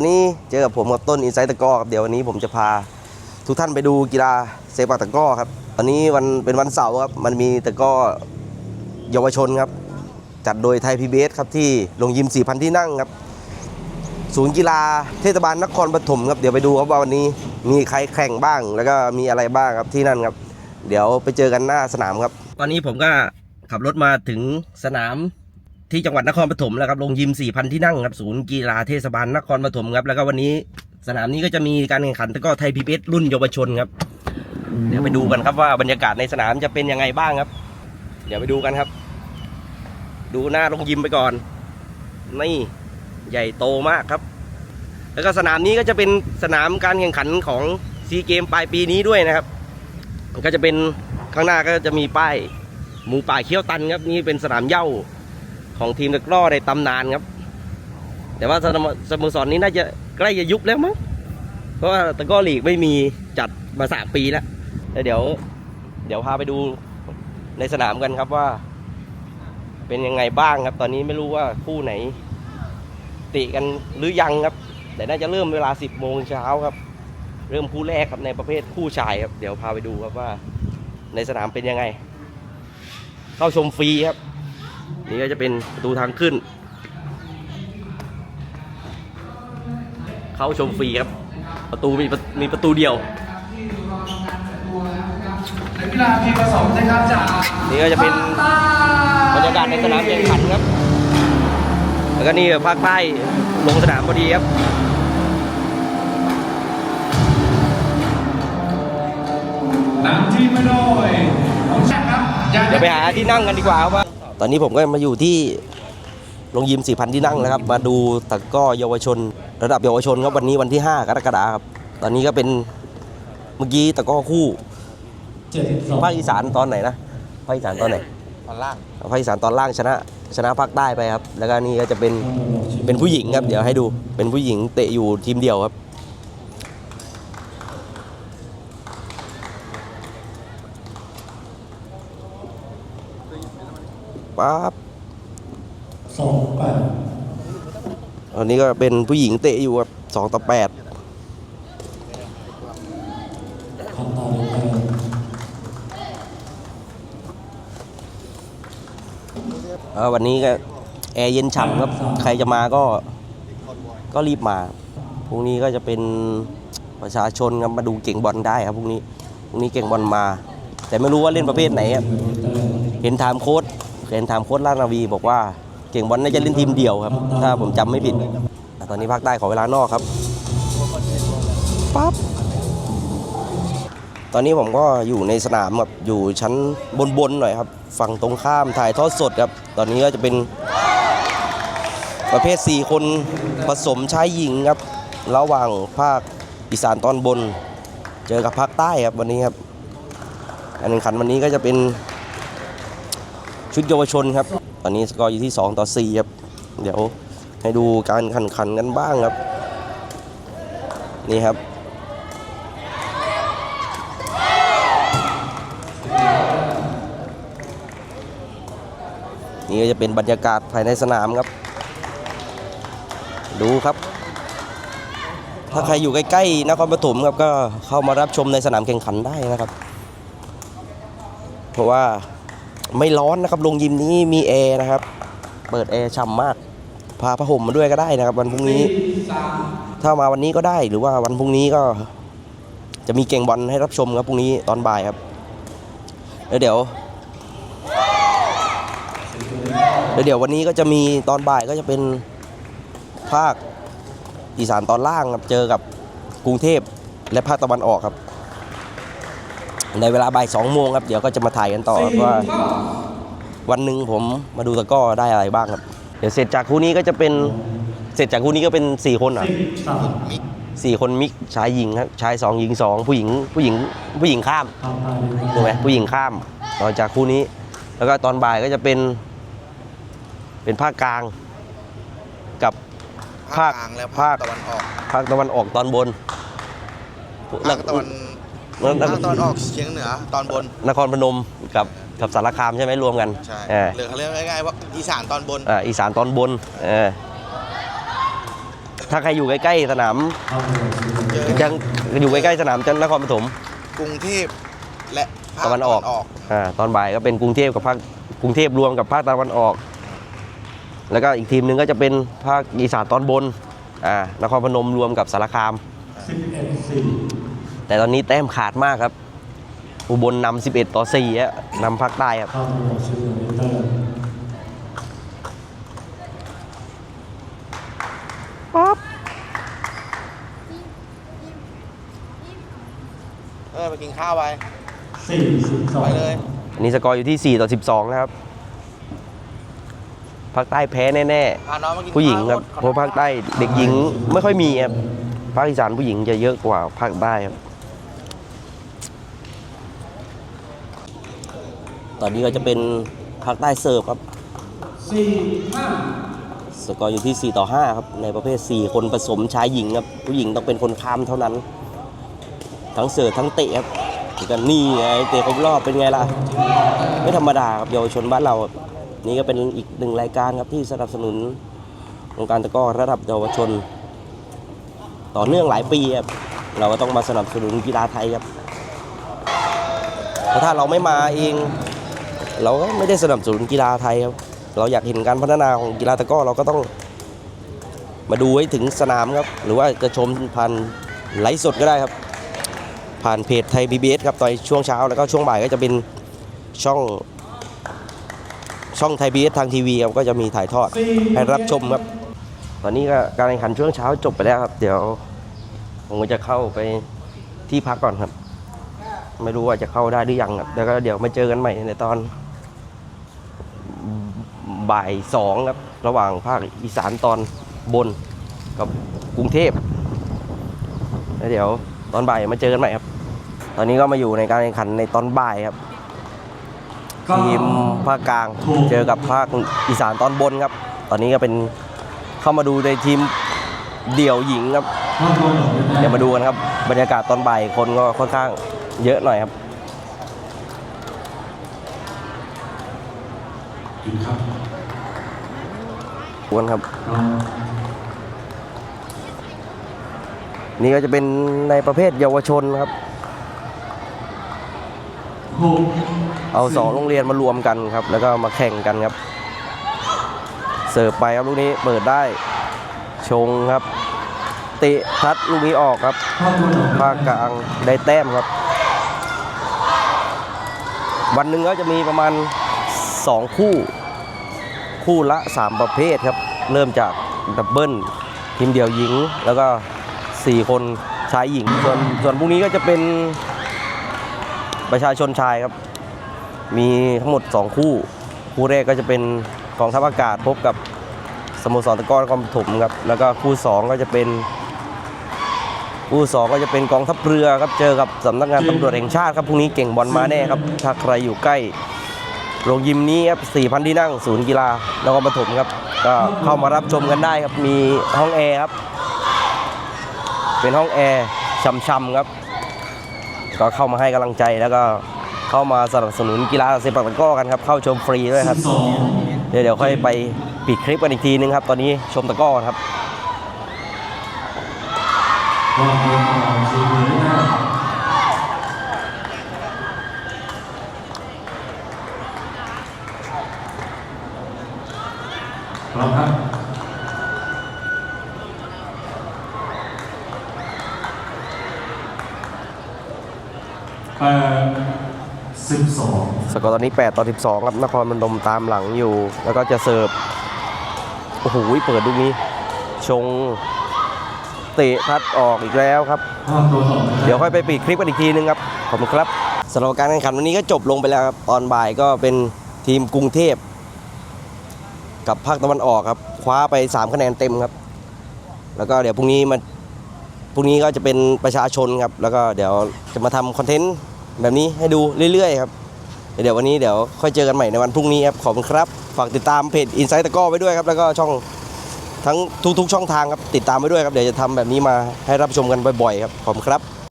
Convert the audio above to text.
วันนี้เจอกับผมกับต้นอินไซต์ตะก้อครับเดี๋ยววันนี้ผมจะพาทุกท่านไปดูกีฬาเซปักตะก้อครับวันนี้วันเป็นวันเสาร์ครับมันมีตะก้อเยาวชนครับ จัดโดยไทยพีบีเอสครับที่โรงยิม 4,000 ที่นั่งครับ ศูนย์กีฬาเทศบาลนครปฐมครับเดี๋ยวไปดูครับว่าวันนี้มีใครแข่งบ้าง แล้วก็มีอะไรบ้างครับที่นั่นครับ เดี๋ยวไปเจอกันหน้าสนามครับตอนนี้ผมก็ขับรถมาถึงสนาม ที่จังหวัดนครปฐมแล้วครับโรงยิม 4,000 ที่นั่งครับศูนย์กีฬาเทศบาลนครปฐมครับ แล้วก็วันนี้สนามนี้ก็จะมีการแข่งขันตะก้อไทยพีบีรุ่นเยาวชนครับ เดี๋ยวไปดูกันครับว่าบรรยากาศในสนามจะเป็นยังไงบ้างครับ เดี๋ยวไปดูกันครับ ดูหน้าโรงยิมไปก่อน นี่ใหญ่โตมากครับ แล้วก็สนามนี้ก็จะเป็นสนามการแข่งขันของซีเกมปลายปีนี้ด้วยนะครับ ก็จะเป็นข้างหน้าก็จะมีป้ายหมูป่าเขี้ยวตันครับนี่เป็นสนามเย้า ของทีมตะกร้อในตำนานครับ แต่ว่าสโมสรนี้น่าจะใกล้จะยุบแล้วมั้งเพราะว่าตะกร้อลีกไม่มีจัดมาสามปีแล้วแล้วเดี๋ยว เดี๋ยวพาไปดูในสนามกันครับว่า เป็นยังไงบ้างครับ ตอนนี้ไม่รู้ว่าคู่ไหน ติกันหรือยังครับ แต่น่าจะเริ่มเวลา 10โมงเช้าครับ เริ่มคู่แรกครับในประเภทคู่ชายครับ เดี๋ยวพาไปดูครับว่า ในสนามเป็นยังไง เข้าชมฟรีครับ นี่ก็จะเป็นประตูทางขึ้น เข้าชมฟรีครับ ประตูมีประมีประตูเดียวนักกีฬาทีมผสมนะครับจากนี่ก็จะเป็นบรรยากาศในสนามแข่งขันครับ แล้วก็นี่ภาคใต้ลงสนามพอดีครับนำทีมมาโดยของแชมป์ครับยาเดี๋ยวไปหาที่นั่งกันดีกว่าครับว่า ตอนนี้ผมก็มาอยู่ที่โรงยิม 4,000 ที่นั่งนะครับ มาดูตะกร้อเยาวชน ระดับเยาวชนครับวันนี้วันที่ 5 กรกฎาคมครับ ตอนนี้ก็เป็นเมื่อกี้ตะกร้อคู่เจ็ดสองภาคอีสานตอนไหนนะภาคอีสานตอนไหนตอนล่างภาคอีสานตอนล่างชนะชนะภาคใต้ไปครับ แล้วก็นี่ก็จะเป็นเป็นผู้หญิงครับ เดี๋ยวให้ดูเป็นผู้หญิงเตะอยู่ทีมเดียวครับ ปั๊บสองแปดตอนนี้ก็เป็นผู้หญิงเตะอยู่ครับสองต่อแปดพันตาเดียวกันเอ่อวันนี้ก็แอร์เย็นฉ่ำครับ ใครจะมาก็ก็รีบมา พรุ่งนี้ก็จะเป็นประชาชนครับมาดูเก่งบอลได้ครับพรุ่งนี้ พรุ่งนี้เก่งบอลมา แต่ไม่รู้ว่าเล่นประเภทไหนครับ เห็นถามโค้ด เห็นถามโค้ดลานาวีบอกว่าเก่งบอลน่าจะเล่นทีมเดียวครับ ถ้าผมจำไม่ผิด ตอนนี้ภาคใต้ขอเวลานอกครับปั๊บตอนนี้ผมก็อยู่ในสนามแบบอยู่ชั้นบนๆหน่อยครับฝั่งตรงข้ามถ่ายทอดสดครับ ตอนนี้ก็จะเป็นประเภท 4 คนผสมชายหญิงครับ ระหว่างภาคอีสานตอนบน เจอกับภาคใต้ครับวันนี้ครับการแข่งขันวันนี้ก็จะเป็น ชุดเยาวชนครับ ตอนนี้สกอร์อยู่ที่ 2 ต่อ 4 ครับ เดี๋ยวให้ดูการแข่งขันกันบ้างครับ นี่ครับ นี่ก็จะเป็นบรรยากาศภายในสนามครับ ดูครับ ถ้าใครอยู่ใกล้ๆนครปฐมครับก็เข้ามารับชมในสนามแข่งขันได้นะครับ เพราะว่า ไม่ร้อนนะครับโรงยิมนี้มีแอร์นะครับ เปิดแอร์ฉ่ำมาก พาผ้าห่มมาด้วยก็ได้นะครับ วันพรุ่งนี้ ถ้ามาวันนี้ก็ได้หรือว่าวันพรุ่งนี้ก็ จะมีเก่งบอลให้รับชมครับพรุ่งนี้ตอนบ่ายครับแล้วเดี๋ยวแล้วเดี๋ยววันนี้ก็จะมีตอนบ่ายก็จะเป็นภาคอีสานตอนล่างครับเจอกับกรุงเทพและภาคตะวันออกครับ ในเวลาบ่ายสองโมงครับ เดี๋ยวก็จะมาถ่ายกันต่อครับว่า วันหนึ่งผมมาดูตะกร้อได้อะไรบ้างครับ เดี๋ยวเสร็จจากคู่นี้ก็จะเป็นเสร็จจากคู่นี้ก็เป็นสี่คนเหรอะสามสี่คนมิกชายหญิงครับชายสองหญิงสองผู้หญิงผู้หญิงผู้หญิงข้ามพันตาเดียวกันถูกไหมผู้หญิงข้ามต่อจากคู่นี้ แล้วก็ตอนบ่ายก็จะเป็น เป็นภาคกลางกับ ภาคภาคกลางและภาภาคคตะวันออกภาคตะวันออกตอนบน ภาคตะวัน แล้วแล้วภาคตะวันออกเฉียงเหนือตอนบน นครพนมกับกับสารคามใช่ไหมรวมกันใช่เออหรือเขาเรียกง่ายๆว่าอีสานตอนบนอ่าอีสานตอนบนเออถ้าใครอยู่ใกล้ๆสนามเจอยังอยู่ใกล้ๆสนามจันทร์นครปฐมกรุงเทพและภาคตะวันออกอ่าตอนบ่ายก็เป็นกรุงเทพกับภาคกรุงเทพรวมกับภาคตะวันออก แล้วก็อีกทีมหนึ่งก็จะเป็นภาคอีสานตอนบนอ่านครพนมรวมกับสารคาม แต่ตอนนี้แต้มขาดมากครับ อุบลนำ11 ต่อ4อะนำภาคใต้ครับป๊อปเออไปกินข้าวไปสี่สิบสองไปเลยอันนี้สกอร์อยู่ที่ 4 ต่อ 12 นะครับภาคใต้แพ้แน่พาน้องมากินๆผู้หญิงครับข้วเพราะภาคใต้เด็กหญิงไม่ค่อยมีครับภาคอีสานผู้หญิงจะเยอะกว่าภาคใต้ครับ ตอนนี้ก็จะเป็นภาคใต้เสิร์ฟครับสี่ห้าสกอร์อยู่ที่ 4 ต่อ 5 ครับ ในประเภท 4 คนผสมชายหญิงครับ ผู้หญิงต้องเป็นคนข้ามเท่านั้น ทั้งเสิร์ฟทั้งเตะครับกันนี่ไงเตะครบรอบเป็นไงล่ะ ไม่ธรรมดาครับเยาวชนบ้านเรา นี่ก็เป็นอีกหนึ่งรายการครับที่สนับสนุนวงการตะก้อระดับเยาวชน ต่อเนื่องหลายปีครับเราก็ต้องมาสนับสนุนกีฬาไทยครับเพราะถ้าเราไม่มาเอง เราก็ไม่ได้สนับสนุนกีฬาไทยครับ เราอยากเห็นการพัฒนาของกีฬาตะก้อเราก็ต้องมาดูให้ถึงสนามครับ หรือว่าจะชมผ่านไลฟ์สดก็ได้ครับ ผ่านเพจไทย PBS ครับตอนช่วงเช้าแล้วก็ช่วงบ่ายก็จะเป็นช่องช่องไทย PBS ทางทีวีครับก็จะมีถ่ายทอดให้รับชมครับ ตอนนี้ก็การแข่งขันช่วงเช้าจบไปแล้วครับ เดี๋ยวผมก็จะเข้าไปที่พักก่อนครับ ไม่รู้ว่าจะเข้าได้หรือยังครับแล้วก็เดี๋ยวมาเจอกันใหม่ในตอน บ่ายสองครับ ระหว่างภาคอีสานตอนบนกับกรุงเทพแล้วเดี๋ยวตอนบ่ายมาเจอกันใหม่ครับ ตอนนี้ก็มาอยู่ในการแข่งขันในตอนบ่ายครับทีมภาคกลางเจอกับภาคอีสานตอนบนครับ ตอนนี้ก็เป็นเข้ามาดูในทีมเดี่ยวหญิงครับห้าตัวหนึ่งเดี๋ยวมาดูกันครับ บรรยากาศตอนบ่ายคนก็ค่อนข้างเยอะหน่อยครับ กินครับดูกันครับเอานี่ก็จะเป็นในประเภทเยาวชนครับหกเอาสองโรงเรียนมารวมกันครับ แล้วก็มาแข่งกันครับ เสิร์ฟไปครับลูกนี้เปิดได้ ชงครับเตะทัดลูกนี้ออกครับห้าตัวหนึ่งภาคกลางได้แต้มครับ วันหนึ่งก็จะมีประมาณ 2 คู่ คู่ละ 3 ประเภทครับ เริ่มจากดับเบิลทีมเดี่ยวหญิง แล้วก็ 4 คนชายหญิง ส่วนส่วนพรุ่งนี้ก็จะเป็นประชาชนชายครับ มีทั้งหมด 2 คู่ คู่แรกก็จะเป็นกองทัพอากาศพบกับสโมสรตะกรอนครปฐมครับ แล้วก็คู่ 2 ก็จะเป็น คู่สองก็จะเป็นกองทัพเรือครับ เจอกับสำนักงานตำรวจแห่งชาติครับพรุ่งนี้เก่งบอลมาแน่ครับ ถ้าใครอยู่ใกล้ โรงยิมนี้ครับ4,000 ที่นั่ง ศูนย์กีฬานครปฐมครับ ก็เข้ามารับชมกันได้ครับ มีห้องแอร์ครับ เป็นห้องแอร์ช่ำๆครับ ก็เข้ามาให้กำลังใจแล้วก็เข้ามาสนับสนุนกีฬาเซปักตะกร้อกันครับ เข้าชมฟรีด้วยครับสองเดี๋ยวเดี๋ยวค่อยไปปิดคลิปกันอีกทีนึงครับ ตอนนี้ชมตะกร้อครับ วางตัวต่อสี่หนึ่งห้า พร้อมครับแปดสิบสองสกอร์ตอนนี้ 8 ต่อ 12 ครับ นครพนมตามหลังอยู่ แล้วก็จะเสิร์ฟ โอ้โห เปิดลูกนี้ ชง เตะพัดออกอีกแล้วครับ ห้าตัวสองเดี๋ยวค่อยไปปิดคลิปกันอีกทีนึงครับ ขอบคุณครับสำหรับการแข่งขันวันนี้ก็จบลงไปแล้วครับ ตอนบ่ายก็เป็นทีมกรุงเทพ กับภาคตะวันออกครับคว้าไป 3 คะแนนเต็มครับ แล้วก็เดี๋ยวพรุ่งนี้มาพรุ่งนี้ก็จะเป็นประชาชนครับ แล้วก็เดี๋ยวจะมาทำคอนเทนต์แบบนี้ให้ดูเรื่อยๆครับเดี๋ยววันนี้เดี๋ยวค่อยเจอกันใหม่ในวันพรุ่งนี้ครับขอบคุณครับฝากติดตามเพจ Inside ตะก้อไว้ด้วยครับ แล้วก็ช่องทั้งทุกๆช่องทางครับติดตามไว้ด้วยครับเดี๋ยวจะทำแบบนี้มาให้รับชมกันบ่อยๆครับขอบคุณครับ